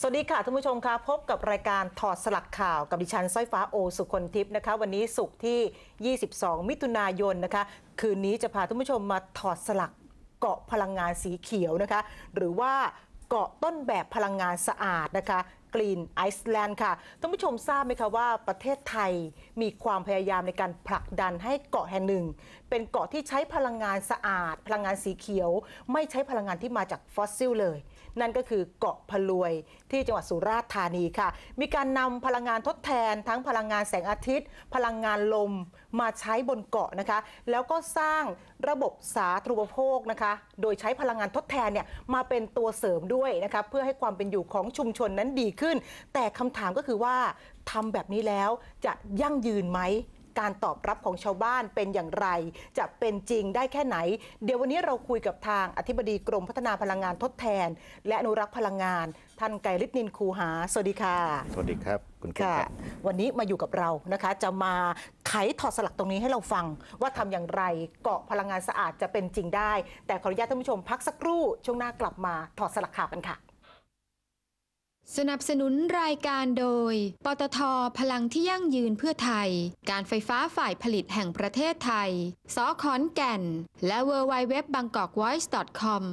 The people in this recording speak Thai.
สวัสดีค่ะท่านผู้ชมคะพบกับรายการถอดสลักข่าวกับดิฉันสร้อยฟ้าโอสุคนทิพย์นะคะ วันนี้สุกร์ที่ 22 มิถุนายนนะคะ คืนนี้จะพาท่านผู้ชมมาถอดสลักเกาะพลังงานสีเขียวนะคะ หรือว่าเกาะต้นแบบพลังงานสะอาดนะคะ กรีนไอซ์แลนด์ค่ะท่านผู้ชมทราบไหมคะว่าประเทศไทยมีความพยายามในการผลักดันให้เกาะแห่งหนึ่ง เป็นเกาะที่ใช้พลังงานสะอาด พลังงานสีเขียว ไม่ใช้พลังงานที่มาจากฟอสซิลเลย นั่นก็คือเกาะพะลวยที่จังหวัดสุราษฎร์ธานีค่ะ มีการนำพลังงานทดแทนทั้งพลังงานแสงอาทิตย์ พลังงานลม มาใช้บนเกาะนะคะ แล้วก็สร้างระบบสาธารณูปโภคนะคะ โดยใช้พลังงานทดแทนเนี่ยมาเป็นตัวเสริมด้วยนะคะเพื่อให้ความเป็นอยู่ของชุมชนนั้นดีขึ้น แต่คำถามก็คือว่าทำแบบนี้แล้วจะยั่งยืนไหมการตอบรับของชาวบ้านเป็นอย่างไร จะเป็นจริงได้แค่ไหน เดี๋ยววันนี้เราคุยกับทางอธิบดีกรมพัฒนาพลังงานทดแทน และอนุรักษ์พลังงาน ท่านไกรฤทธิ์นินคูหา สวัสดีค่ะ สวัสดีครับ คุณเคนค่ะครับวันนี้มาอยู่กับเรานะคะ จะมา ไขถอดสลักตรงนี้ให้เราฟัง ว่าทำอย่างไรเกาะพลังงานสะอาดจะเป็นจริงได้ แต่ขออนุญาตท่านผู้ชมพักสักครู่ช่วงหน้ากลับมาถอดสลักข่าวกันค่ะ สนับสนุนรายการโดย ปตท พลังที่ยั่งยืนเพื่อไทย การไฟฟ้าฝ่ายผลิตแห่งประเทศไทย สอขอนแก่น และ w w w b a n g k o k v o i c e c o m